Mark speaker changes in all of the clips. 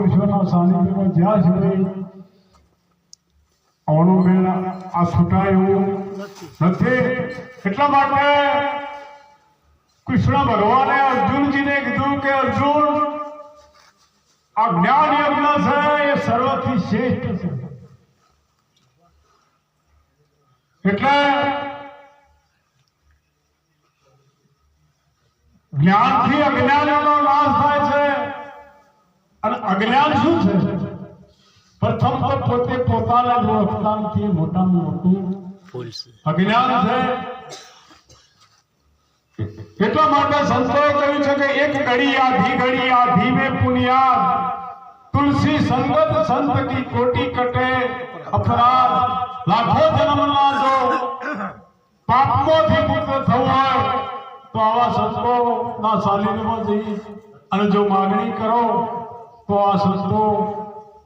Speaker 1: મહાપુરુષોના સાનિધ્યમાં જ્યાં સુધી આવણું મેળ આ છૂટાયું નથી એટલા માટે કૃષ્ણ ભગવાને અર્જુનજીને કીધું કે અર્જુન આ જ્ઞાન યજ્ઞ છે એ સર્વથી શ્રેષ્ઠ છે એટલે જ્ઞાનથી અજ્ઞાનનો નાશ થાય છે અને અજ્ઞાન શું છે પ્રથમ તો પોતે પોતાના જ ઓળખતા નથી મોટામાં મોટું
Speaker 2: ફૂલ છે
Speaker 1: અજ્ઞાન છે એટલા માટે સંતોએ કહ્યું છે કે એક ઘડી આધી ઘડી આધી में પુનિયાદ તુલસી સંગત સંત की કોટી કટે અપરાધ લાખો જન્મના જો પાપોથી મુક્ત થવું હોય તો આવા સંતોના સાનિધ્યમાં જઈ અને જો માગણી કરો તો આ સંતો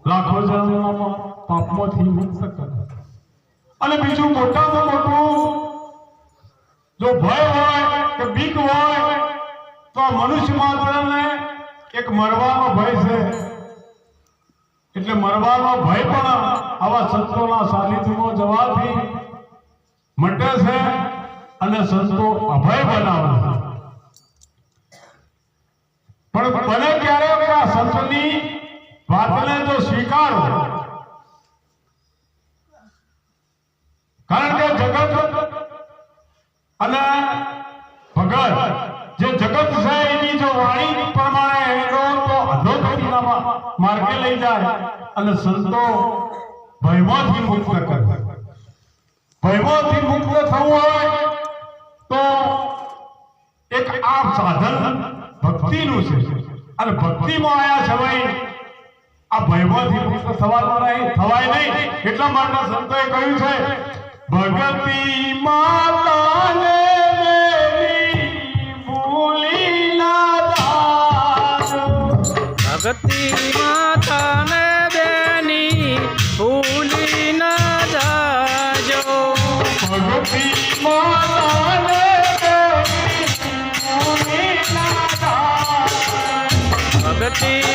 Speaker 1: લાખો જન્મના પાપમાંથી મુક્ત કરે. અને બીજું મોટામાં મોટું, જો ભય હોય કે બીક હોય, તો મનુષ્ય માત્રને એક મરવાનો ભય છે. એટલે મરવાનો ભય પણ આવા સંતોના સાનિધ્યમાં જવાથી મટે છે અને સંતો અભય બનાવે પણ બને ક્યારે સંતની વાતને જો સ્વીકારો. કારણ કે જગત અને ભગત, જે જગત છે એની જો વાણી પ્રમાણે એનો તો અધોગતિના માર્ગે લઈ જાય અને સંતો ભયમાંથી મુક્ત કરે. ભયમાંથી મુક્ત થવું હોય તો એક આ સાધન ભક્તિનું છે. અને ભક્તિમાં આયા છે ભાઈ આ ભયમાંથી કૃષ્ણ સવારમાં થવાય નહીં. એટલા માટે સંતોએ કહ્યું છે ભગતી માતાને.
Speaker 2: ભગતી માતાને બેની ભૂલી ના જાજો.
Speaker 1: ભગતી માતાને करते